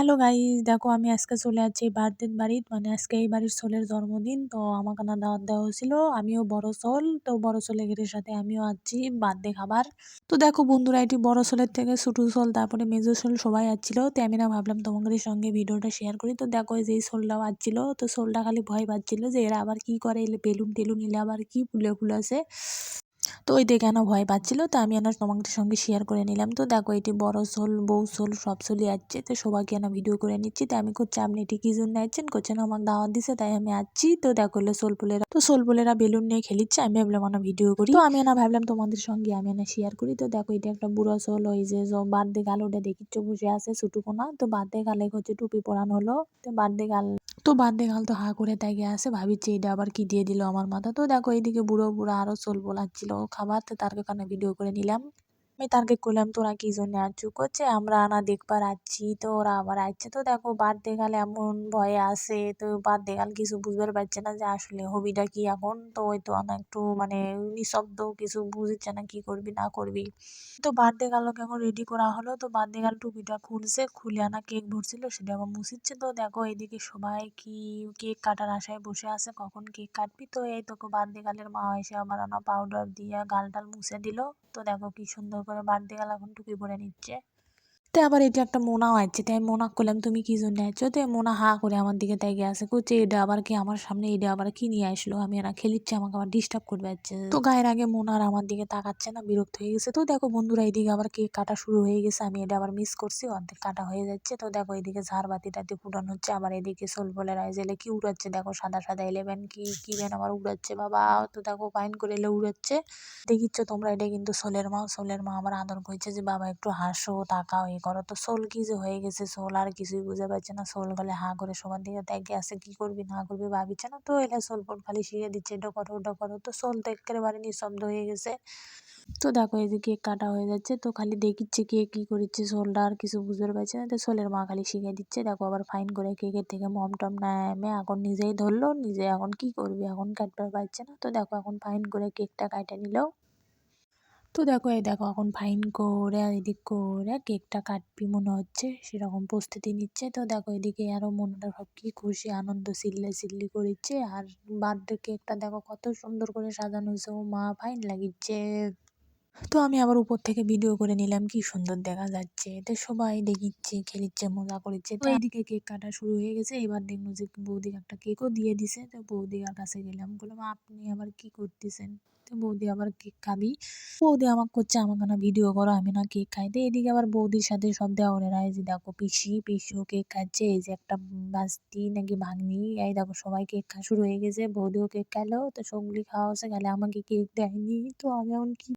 Hello guys দেখো আমি আজকে চলে যাচ্ছি বার্থডের বাড়ির মানে আজকে এই বাড়ির সোলের জন্মদিন, তো আমাকে না দাওয়াত দেওয়া হয়েছিল। আমিও বড় সোল তো বড় সোলের সাথে আমিও আছি বার্থডে খাবার। তো দেখো বন্ধুরা, এটি বড় সোলের থেকে ছোটো সোল তারপরে মেজো সোল সবাই আসছিল। তো আমি না ভাবলাম তোমাদের সঙ্গে ভিডিওটা শেয়ার করি। তো দেখো যে সোলটাও আসছিল, তো সোলটা খালি ভয় পাচ্ছিল যে এরা আবার কি করে, বেলুন টেলুন এলে আবার কি ফুলে ফুলেছে তো ওই দেখে কেন ভয় পাচ্ছিলো, তো আমি এনার তোমাদের সঙ্গে শেয়ার করে নিলাম। তো দেখো এটি বড় সোল বউ সোল সব সোলই আসছে, তো সবাইকে এনা ভিডিও করে নিচ্ছি। তো আমি করছি, আপনি এটি কী জন্য আসছেন? করছেন আমার দাওয়াত দিছে, তাই আমি আসছি। তো দেখো হলো সোলপুলেরা তো সোলপুলেরা বেলুন নিয়ে খেলিচ্ছে, আমি ভাবলাম না ভিডিও করি। তো আমি এনা ভাবলাম তোমাদের সঙ্গে আমি এনা শেয়ার করি। তো দেখো এটা একটা বুড়ো সোল ওই যে বার্থডে গাল ওটা দেখিচ্ছ বসে আছে ছুটুকোনা তো বার্থডে গালে হচ্ছে টুপি পরানো হলো। তো বার্থডে গাল তো বার্থডে গাল তো হা করে তাকে আসে ভাবিছে এটা আবার কি দিয়ে দিল আমার মাথা। তো দেখো এইদিকে বুড়ো বুড়ো আরও চুল বোলাচ্ছিল খাবার, তো তার কারণে ভিডিও করে নিলাম? আমি তাকে করলাম তোরা কি জন্য আছো করছে আমরা আনা দেখবার আছি তো, ওরা আবার আসছে তো দেখো বার্থডে গাল এমন ভয়ে আসে তো বার্থডে গাল কিছু বুঝবার পারছে না যে আসলে হবিটা কি এখন। তো ওই তো না একটু মানে নিঃশব্দ কিছু বুঝছে না কি করবি, না করবি। তো বার্থডে গালকে এখন রেডি করা হলো, তো বার্থডে গাল টুপিটা খুলছে, খুলে আনা কেক ভরছিল, সেটা আবার মুছিচ্ছে। তো দেখো এইদিকে সবাই কি কেক কাটার আশায় বসে আছে, কখন কেক কাটবি? তো এই তোকে বার্থডে গালের মা এসে আমার আনা পাউডার দিয়ে গাল টাল মুছে দিল। তো দেখো কি সুন্দর করে বাদ দিয়ে গেল এখন টুপি পরে নিচ্ছে। তো আবার এটা একটা মোনাও আছে। তাই মোনা করলাম, তুমি কি জন্য আছো তো মোনা হা করে আমার দিকে তাই গেছে করছে এটা আবার কি আমার সামনে, এটা আবার কি নিয়ে আসলো? আমি এরা খেলিচ্ছে, আমাকে আবার ডিস্টার্ব করবে যাচ্ছে তো গায়ের আগে মোনা আর আমার দিকে তাকাচ্ছে না, বিরক্ত হয়ে গেছে। তো দেখো বন্ধুরা এইদিকে আবার কেক কাটা শুরু হয়ে গেছে, আমি এটা আবার মিস করছি, অর্ধেক কাটা হয়ে যাচ্ছে। তো দেখো এদিকে ঝাড়বাতি টাতি ফুটানো হচ্ছে, আবার এদিকে সোল বলে রাইজেলে কি উড়াচ্ছে? দেখো সাদা সাদা ইলেভেন কি কি বেন আবার উড়াচ্ছে, বাবা। তো দেখো পাইন করে এলে উড়াচ্ছে। দেখিচ্ছ তোমরা, এটা কিন্তু সোলের মা সোলের মা আমার আদর করছে যে, বাবা, একটু হাসো, তাকাও করো। তো সোল কি যে হয়ে গেছে? সোল আর কিছুই বুঝে পাচ্ছে না। সোল গলে হা করে সবার দিকে দেখে আসে কি করবি, না করবি ভাবিছে না তো? এলে সোল ফোল খালি শিখে দিচ্ছে, এটা করো, ওটা করো। তো সোল তো একেবারে নিঃশব্দ হয়ে গেছে। তো দেখো, এই যে কেক কাটা হয়ে যাচ্ছে। তো খালি দেখিচ্ছে কে কি করিচ্ছে সোলটা আর কিছু বুঝতে পারছে না। তো সোলের মা খালি শিখে দিচ্ছে, দেখো আবার ফাইন করে কেকের থেকে মম টম নেমে এখন নিজেই ধরলো, নিজে এখন কি করবি? এখন কাটবার পারছে না। তো দেখো, এখন ফাইন করে কেকটা কাটে নিল। তো দেখো, এই দেখো, এখন ফাইন করে এদিক করে কেকটা কাটবি মনে হচ্ছে, সেরকম প্রস্তুতি নিচ্ছে। তো দেখো, এদিকে আরও মনটা সব কি খুশি, আনন্দ সিল্লে সিল্লি করিচ্ছে। আর বার্থডে কেকটা দেখো, কত সুন্দর করে সাজানো হয়েছে। ও মা ফাইন লাগিচ্ছে। তো আমি আবার উপর থেকে ভিডিও করে নিলাম কি সুন্দর দেখা যাচ্ছে। তো সবাই দেখিচ্ছে খেলিচ্ছে মজা করিচ্ছে তো এইদিকে কেক কাটা শুরু হয়ে গেছে। এবার দেখল যে বৌদিকে একটা কেকও দিয়ে দিছে। তো বৌদিকার কাছে গেলাম। বললাম আপনি আবার কি করতেছেন? তো বৌদি আবার কেক খাবি। বৌদি আমাকে করছে আমাকে না ভিডিও করো আমি না কেক খাই। তো এদিকে আবার বৌদির সাথে সব দেওয়ারেরা এই যে দেখো পিসি পিসিও কেক খাচ্ছে। এই যে একটা বাস্তি নাকি ভাগ্নি এই দেখো সবাই কেক খাওয়া শুরু হয়ে গেছে। বৌদিও কেক খাইলো। তো সবগুলি খাওয়া হচ্ছে গেলে আমাকে কেক দেয়নি। তো আমি এখন কি